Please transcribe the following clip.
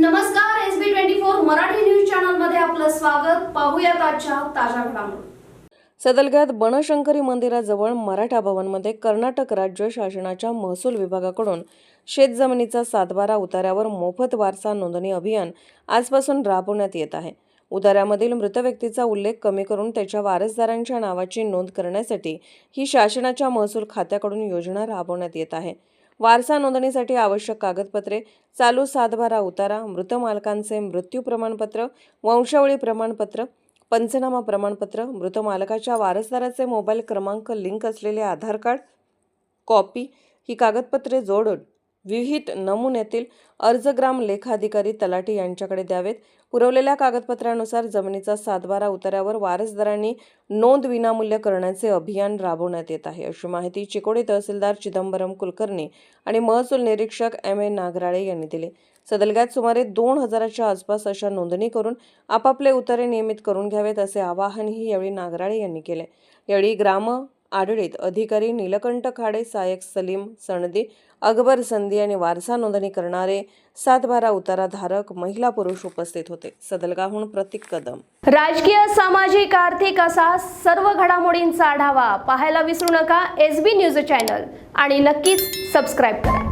नमस्कार S B twenty four Marathi news चॅनलमध्ये आपलं स्वागत. पाहूयात आजच्या ताज्या घडामोडी. सदलग्यात बनशंकरी मंदिराजवळ मराठा भवनमध्ये कर्नाटक राज्य शासनाच्या महसूल विभागाकडून शेतजमिनीचा सातबारा उताऱ्यावर मोफत वारसा नोंदणी अभियान आजपासून राबवण्यात येत आहे. उतार्यामधील मृत व्यक्तीचा उल्लेख कमी करून त्याच्या वारसदारांच्या नावाची नोंद करण्यासाठी ही शासनाच्या महसूल खात्याकडून योजना राबवण्यात येत आहे. वारसा नोंदणीसाठी आवश्यक कागदपत्रे चालू सातबारा उतारा मृत मालकांचे मृत्यू प्रमाणपत्र वंशावळी प्रमाणपत्र पंचनामा प्रमाणपत्र मृत मालकाच्या वारसदाराचे मोबाईल क्रमांक लिंक असलेले आधार कार्ड कॉपी ही कागदपत्रे जोडून विहित नमुन्यातील अर्जग्राम लेखाधिकारी तलाठी यांच्याकडे द्यावेत. पुरवलेल्या कागदपत्रानुसार जमिनीचा सातबारा उतार्यावर वारसदारांनी नोंद विनामूल्य करण्याचे अभियान राबवण्यात येत आहे. अशी माहिती चिकोडी तहसीलदार चिदंबरम कुलकर्णी आणि महसूल निरीक्षक एम ए नागराळे यांनी दिली. सदलग्यात सुमारे दोन हजाराच्या आसपास अशा नोंदणी करून आपापले उतारे नियमित करून घ्यावेत असे आवाहनही यावेळी नागराळे यांनी केले. यावेळी ग्राम आढळीत. अधिकारी नीलकंठ खाडे सायक सलीम सणदी अकबर संधी आणि वारसा नोंदणी करणारे सातबारा उताराधारक महिला पुरुष उपस्थित होते. सदलगाहून प्रतीक कदम. राजकीय सामाजिक आर्थिक असा सर्व घडामोडींचा आढावा पाहायला विसरू नका. एस बी न्यूज चॅनल आणि नक्कीच सबस्क्राईब करा.